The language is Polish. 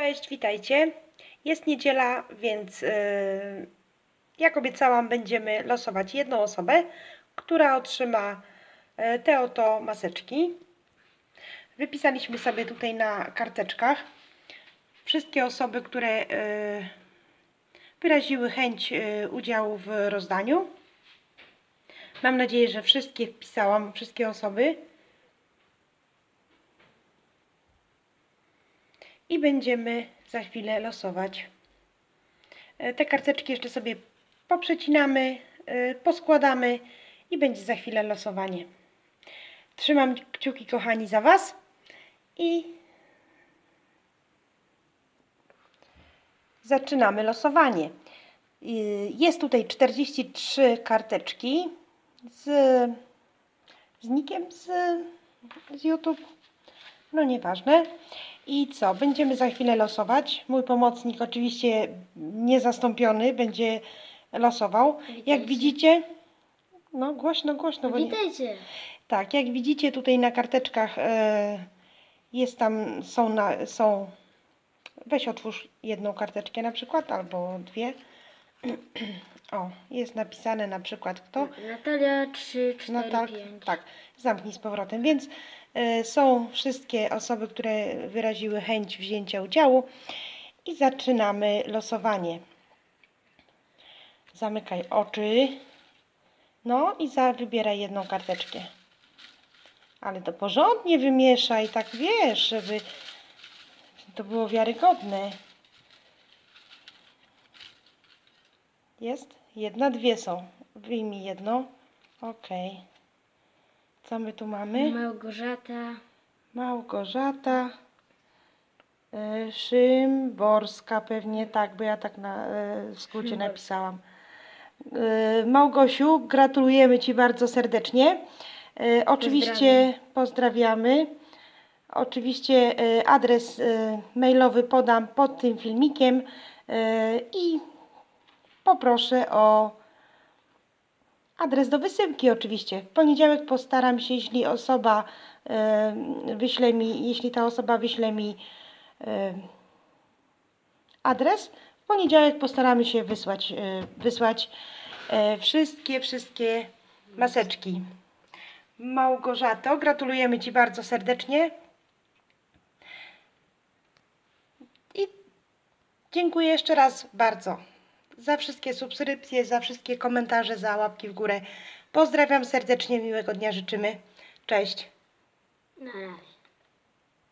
Cześć, witajcie. Jest niedziela, więc yy, jak obiecałam, będziemy losować jedną osobę, która otrzyma yy, te oto maseczki. Wypisaliśmy sobie tutaj na karteczkach wszystkie osoby, które yy, wyraziły chęć yy, udziału w rozdaniu. Mam nadzieję, że wszystkie wpisałam, wszystkie osoby. I będziemy za chwilę losować. E, Te karteczki jeszcze sobie poprzecinamy, e, poskładamy i będzie za chwilę losowanie. Trzymam kciuki, kochani, za Was i zaczynamy losowanie. I Jest tutaj 43 karteczki z, z nikiem z, z YouTube. No nieważne. I co? Będziemy za chwilę losować. Mój pomocnik, oczywiście niezastąpiony, będzie losował. Jak widzicie, no głośno, głośno. Bo nie... Witajcie. Tak, jak widzicie tutaj na karteczkach e, jest tam, są, na, są, weź otwórz jedną karteczkę na przykład, albo dwie. O, jest napisane na przykład kto. Natalia 3, 4, Natal, 5. tak, zamknij z powrotem. Więc e, są wszystkie osoby, które wyraziły chęć wzięcia udziału i zaczynamy losowanie. Zamykaj oczy. No i za, wybieraj jedną karteczkę. Ale to porządnie wymieszaj, tak wiesz, żeby to było wiarygodne. Jest? Jedna, dwie są. Wyjmij jedną. Okej. Co my tu mamy? Małgorzata. Małgorzata y, Szymborska pewnie tak, bo ja tak na, y, w skrócie Szymborska. napisałam. Y, Małgosiu, gratulujemy Ci bardzo serdecznie. Oczywiście pozdrawiamy. Oczywiście adres mailowy podam pod tym filmikiem i poproszę o adres do wysyłki oczywiście. W poniedziałek postaram się, jeśli osoba e, wyśle mi, jeśli ta osoba wyśle mi e, adres, w poniedziałek postaramy się wysłać, e, wysłać e, wszystkie, wszystkie maseczki. Małgorzato, gratulujemy Ci bardzo serdecznie. I dziękuję jeszcze raz bardzo za wszystkie subskrypcje, za wszystkie komentarze, za łapki w górę. Pozdrawiam serdecznie, miłego dnia życzymy. Cześć. Na razie.